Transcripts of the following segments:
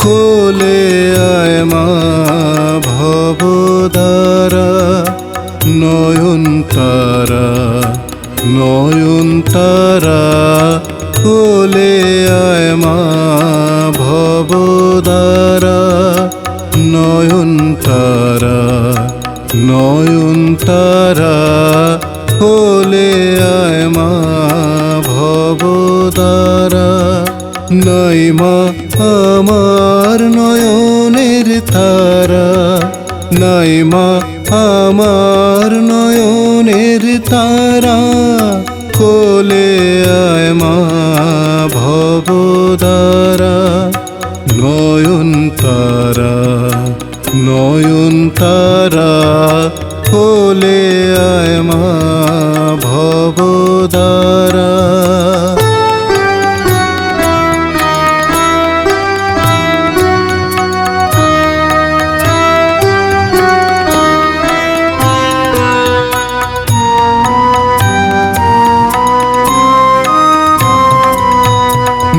খোলে আয় মা ভবদারা। নয়ন তারা নয়ন তারা, খোলে আয় মা ভবদারা। নয়ন তারা নয়ন তারা, খোলে আয় মা ভবদারা। নাই মা, আমার নয়নের তারা। নাই মা, আমার নয়নের তারা। কোলে আয় মা ভবদারা নয়ন তারা নয়ন তারা।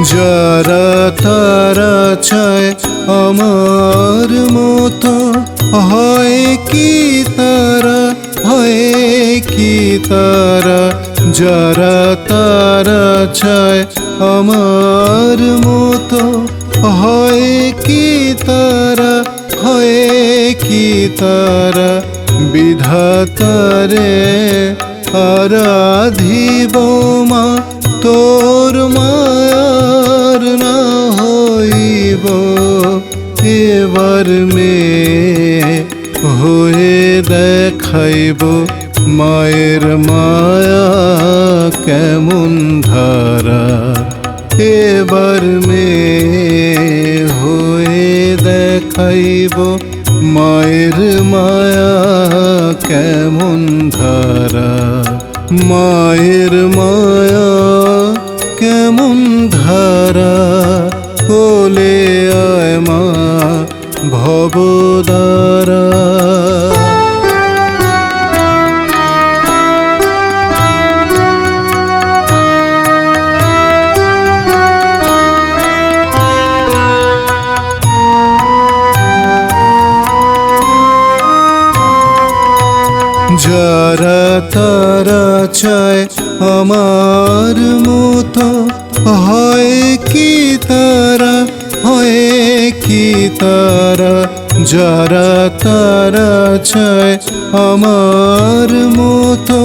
যারা তারা চায় আমার মতো। হয় কি তারা, হয় কি তারা? যারা তারা চায় আমার মতো। হয় কি তারা, হয় কি তারা? বিধাতারে আরাধিব মা, তোর মায়ার দেখাইব মায়ের মায়া কেমন ধারা। এবার মেয়ে হয়ে দেখাইব মায়ের মায়া কেমন ধারা। মায়ের মায়া কেমন ধারা কোলে আয় মা ভবদারা যারা তারা চায় আমার মতো, হয় কি তারা, হয় কি তারা? যারা তারা চায় আমার মতো,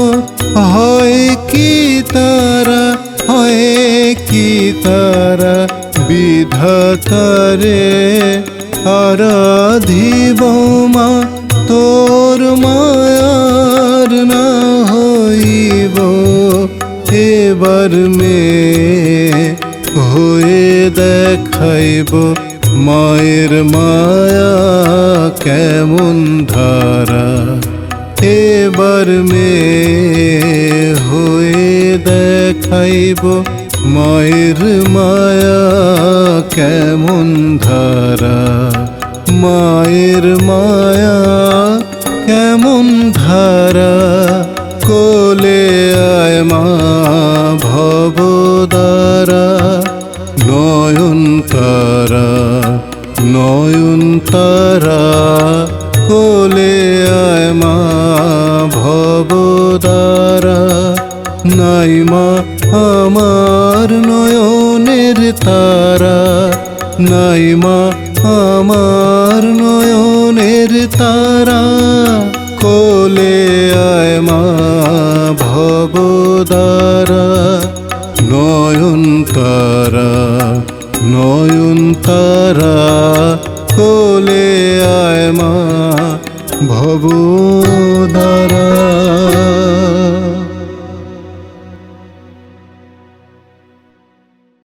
হয় কি তারা, হয় কি তারা? বিধাতারে আরাধিব মা তোর এবার মেয়ে হয়ে দেখাইব মায়ের মায়া কেমন ধারা এবার মেয়ে হয়ে দেখাইব মায়ের মায়া কেমন ধারা মায়ের মায়া কেমন ধারা কোলে আয় মা ভবদারা নয়ন তারা নয়ন তারা, কোলে আয় মা ভবদারা নাই মা আমার নয়নের তারা, নাই মা আমার নয়নের তারা। কোলে আয় মা ভবদারা নয়ন তারা নয়ন তারা কোলে আয় মা ভবদারা